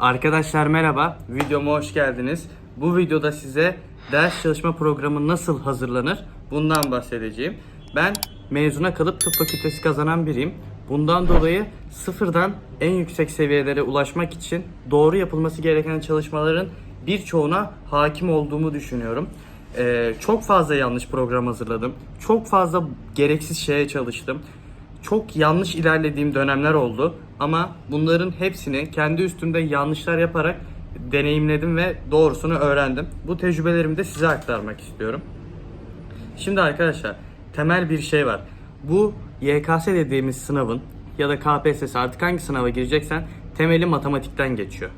Arkadaşlar merhaba, videoma hoş geldiniz. Bu videoda size ders çalışma programı nasıl hazırlanır bundan bahsedeceğim. Ben mezuna kalıp tıp fakültesi kazanan biriyim. Bundan dolayı sıfırdan en yüksek seviyelere ulaşmak için doğru yapılması gereken çalışmaların birçoğuna hakim olduğumu düşünüyorum. Ee, çok fazla yanlış program hazırladım. Çok fazla gereksiz şeye çalıştım çok yanlış ilerlediğim dönemler oldu ama bunların hepsini kendi üstümde yanlışlar yaparak deneyimledim ve doğrusunu öğrendim. Bu tecrübelerimi de size aktarmak istiyorum. Şimdi arkadaşlar temel bir şey var. Bu YKS dediğimiz sınavın ya da KPSS artık hangi sınava gireceksen temeli matematikten geçiyor.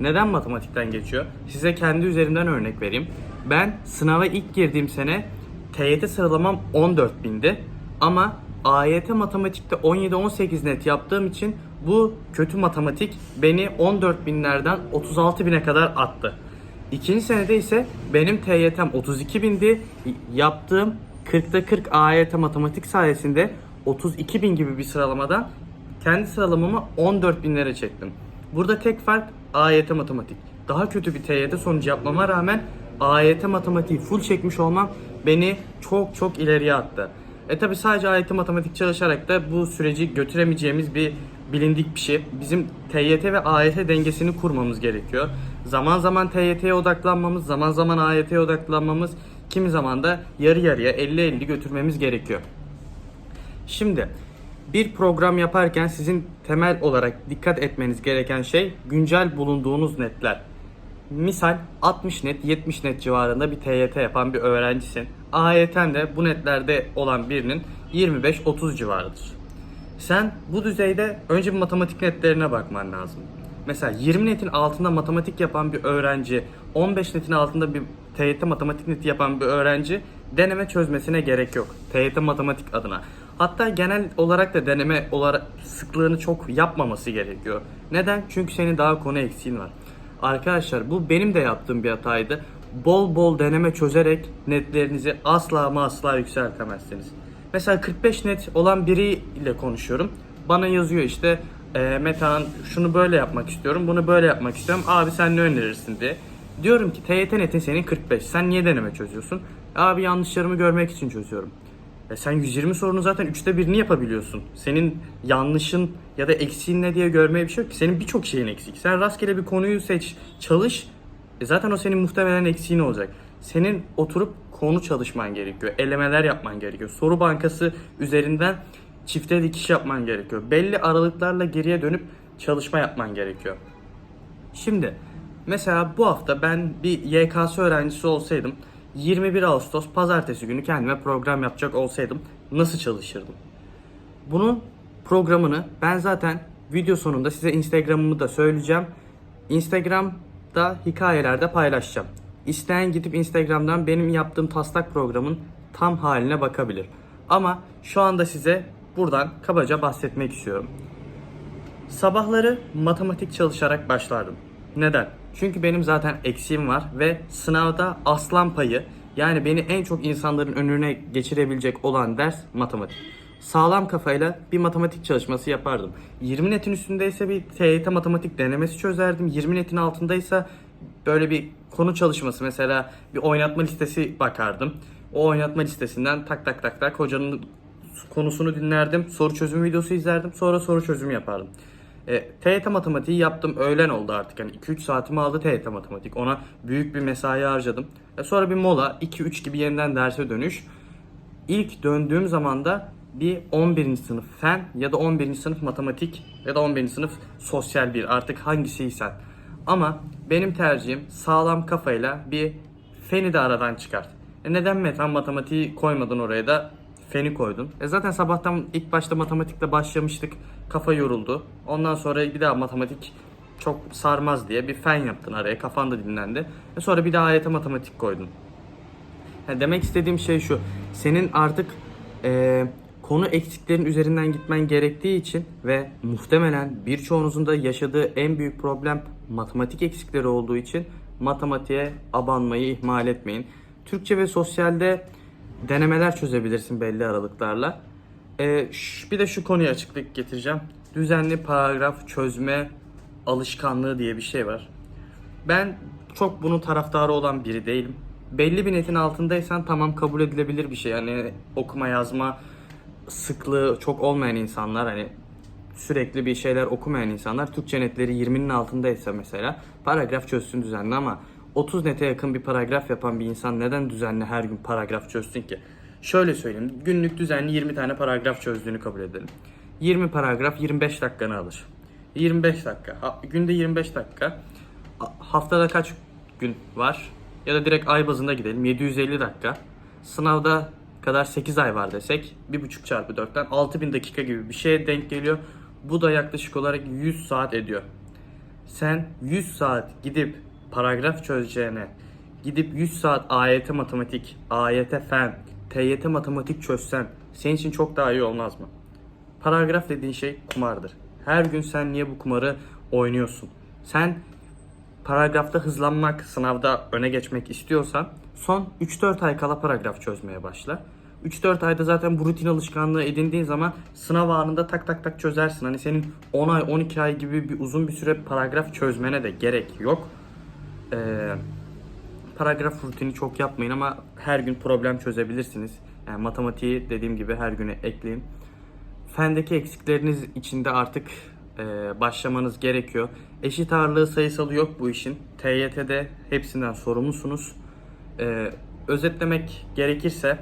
Neden matematikten geçiyor? Size kendi üzerimden örnek vereyim. Ben sınava ilk girdiğim sene TYT sıralamam 14.000'di ama AYT matematikte 17-18 net yaptığım için bu kötü matematik beni 14.000'lerden 36.000'e kadar attı. İkinci senede ise benim TYT'm 32.000'di. Yaptığım 40'ta 40 AYT matematik sayesinde 32.000 gibi bir sıralamadan kendi sıralamamı 14.000'lere çektim. Burada tek fark AYT matematik. Daha kötü bir TYT sonucu yapmama rağmen AYT matematiği full çekmiş olmam beni çok çok ileriye attı. E tabi sadece AYT matematik çalışarak da bu süreci götüremeyeceğimiz bir bilindik bir şey. Bizim TYT ve AYT dengesini kurmamız gerekiyor. Zaman zaman TYT'ye odaklanmamız, zaman zaman AYT'ye odaklanmamız, kimi zaman da yarı yarıya 50-50 götürmemiz gerekiyor. Şimdi bir program yaparken sizin temel olarak dikkat etmeniz gereken şey güncel bulunduğunuz netler. Misal 60 net 70 net civarında bir TYT yapan bir öğrencisin. AYT'n de bu netlerde olan birinin 25-30 civarıdır. Sen bu düzeyde önce bir matematik netlerine bakman lazım. Mesela 20 netin altında matematik yapan bir öğrenci, 15 netin altında bir TYT matematik neti yapan bir öğrenci deneme çözmesine gerek yok. TYT matematik adına. Hatta genel olarak da deneme olarak sıklığını çok yapmaması gerekiyor. Neden? Çünkü senin daha konu eksiğin var. Arkadaşlar bu benim de yaptığım bir hataydı. Bol bol deneme çözerek netlerinizi asla ama asla yükseltemezsiniz. Mesela 45 net olan biriyle konuşuyorum. Bana yazıyor işte e, Metehan şunu böyle yapmak istiyorum, bunu böyle yapmak istiyorum. Abi sen ne önerirsin diye. Diyorum ki TYT netin senin 45. Sen niye deneme çözüyorsun? Abi yanlışlarımı görmek için çözüyorum. E sen 120 sorunun zaten üçte birini yapabiliyorsun. Senin yanlışın ya da eksiğin ne diye görmeye bir şey yok ki. Senin birçok şeyin eksik. Sen rastgele bir konuyu seç, çalış. E zaten o senin muhtemelen eksiğin olacak. Senin oturup konu çalışman gerekiyor. Elemeler yapman gerekiyor. Soru bankası üzerinden çifte dikiş yapman gerekiyor. Belli aralıklarla geriye dönüp çalışma yapman gerekiyor. Şimdi mesela bu hafta ben bir YKS öğrencisi olsaydım 21 Ağustos pazartesi günü kendime program yapacak olsaydım nasıl çalışırdım? Bunun programını ben zaten video sonunda size Instagram'ımı da söyleyeceğim. Instagram'da hikayelerde paylaşacağım. İsteyen gidip Instagram'dan benim yaptığım taslak programın tam haline bakabilir. Ama şu anda size buradan kabaca bahsetmek istiyorum. Sabahları matematik çalışarak başlardım. Neden? Çünkü benim zaten eksiğim var ve sınavda aslan payı yani beni en çok insanların önüne geçirebilecek olan ders matematik. Sağlam kafayla bir matematik çalışması yapardım. 20 netin üstündeyse bir TYT matematik denemesi çözerdim. 20 netin altındaysa böyle bir konu çalışması mesela bir oynatma listesi bakardım. O oynatma listesinden tak tak tak tak hocanın konusunu dinlerdim. Soru çözüm videosu izlerdim. Sonra soru çözümü yapardım. E, TYT matematiği yaptım. Öğlen oldu artık. Yani 2-3 saatimi aldı TYT matematik. Ona büyük bir mesai harcadım. E, sonra bir mola. 2-3 gibi yeniden derse dönüş. İlk döndüğüm zaman da bir 11. sınıf fen ya da 11. sınıf matematik ya da 11. sınıf sosyal bir artık hangisiysen. Ama benim tercihim sağlam kafayla bir feni de aradan çıkart. E neden metan matematiği koymadın oraya da feni koydun? E zaten sabahtan ilk başta matematikle başlamıştık. Kafa yoruldu. Ondan sonra bir daha matematik çok sarmaz diye bir fen yaptın araya. Kafan da dinlendi. E sonra bir daha AYT matematik koydun. Yani demek istediğim şey şu. Senin artık eee, konu eksiklerin üzerinden gitmen gerektiği için ve muhtemelen birçoğunuzun da yaşadığı en büyük problem matematik eksikleri olduğu için matematiğe abanmayı ihmal etmeyin. Türkçe ve sosyalde denemeler çözebilirsin belli aralıklarla. Eee, ş- bir de şu konuya açıklık getireceğim. Düzenli paragraf çözme alışkanlığı diye bir şey var. Ben çok bunun taraftarı olan biri değilim. Belli bir netin altındaysan tamam kabul edilebilir bir şey. Yani okuma yazma sıklığı çok olmayan insanlar hani sürekli bir şeyler okumayan insanlar Türkçe netleri 20'nin altındaysa mesela paragraf çözsün düzenli ama 30 nete yakın bir paragraf yapan bir insan neden düzenli her gün paragraf çözsün ki? Şöyle söyleyeyim. Günlük düzenli 20 tane paragraf çözdüğünü kabul edelim. 20 paragraf 25 dakikanı alır. 25 dakika. Günde 25 dakika. Ha- Haftada kaç gün var? Ya da direkt ay bazında gidelim. 750 dakika. Sınavda kadar 8 ay var desek 1,5 çarpı 4'ten 6000 dakika gibi bir şeye denk geliyor. Bu da yaklaşık olarak 100 saat ediyor. Sen 100 saat gidip paragraf çözeceğine, gidip 100 saat AYT matematik, AYT fen, TYT matematik çözsen senin için çok daha iyi olmaz mı? Paragraf dediğin şey kumardır. Her gün sen niye bu kumarı oynuyorsun? Sen paragrafta hızlanmak, sınavda öne geçmek istiyorsan son 3-4 ay kala paragraf çözmeye başla. 3-4 ayda zaten bu rutin alışkanlığı edindiğin zaman sınav anında tak tak tak çözersin. Hani senin 10 ay 12 ay gibi bir uzun bir süre paragraf çözmene de gerek yok. Ee, paragraf rutini çok yapmayın ama her gün problem çözebilirsiniz. Yani matematiği dediğim gibi her güne ekleyin. Fendeki eksikleriniz içinde artık e, başlamanız gerekiyor. Eşit ağırlığı sayısalı yok bu işin. TYT'de hepsinden sorumlusunuz. E, özetlemek gerekirse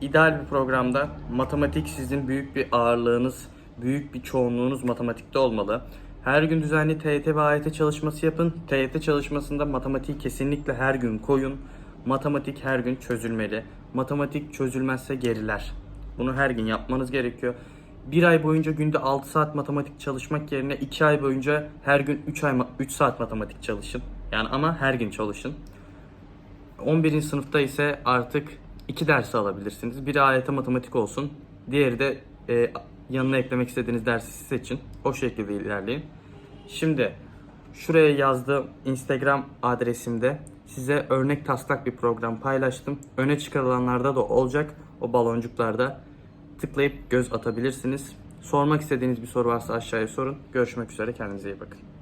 ideal bir programda matematik sizin büyük bir ağırlığınız, büyük bir çoğunluğunuz matematikte olmalı. Her gün düzenli TYT ve AYT çalışması yapın. TYT çalışmasında matematiği kesinlikle her gün koyun. Matematik her gün çözülmeli. Matematik çözülmezse geriler. Bunu her gün yapmanız gerekiyor. Bir ay boyunca günde 6 saat matematik çalışmak yerine 2 ay boyunca her gün 3 ay 3 saat matematik çalışın. Yani ama her gün çalışın. 11. sınıfta ise artık iki dersi alabilirsiniz. Biri AYT matematik olsun. Diğeri de e, yanına eklemek istediğiniz dersi seçin. O şekilde ilerleyin. Şimdi şuraya yazdığım Instagram adresimde size örnek taslak bir program paylaştım. Öne çıkarılanlarda da olacak. O baloncuklarda tıklayıp göz atabilirsiniz. Sormak istediğiniz bir soru varsa aşağıya sorun. Görüşmek üzere. Kendinize iyi bakın.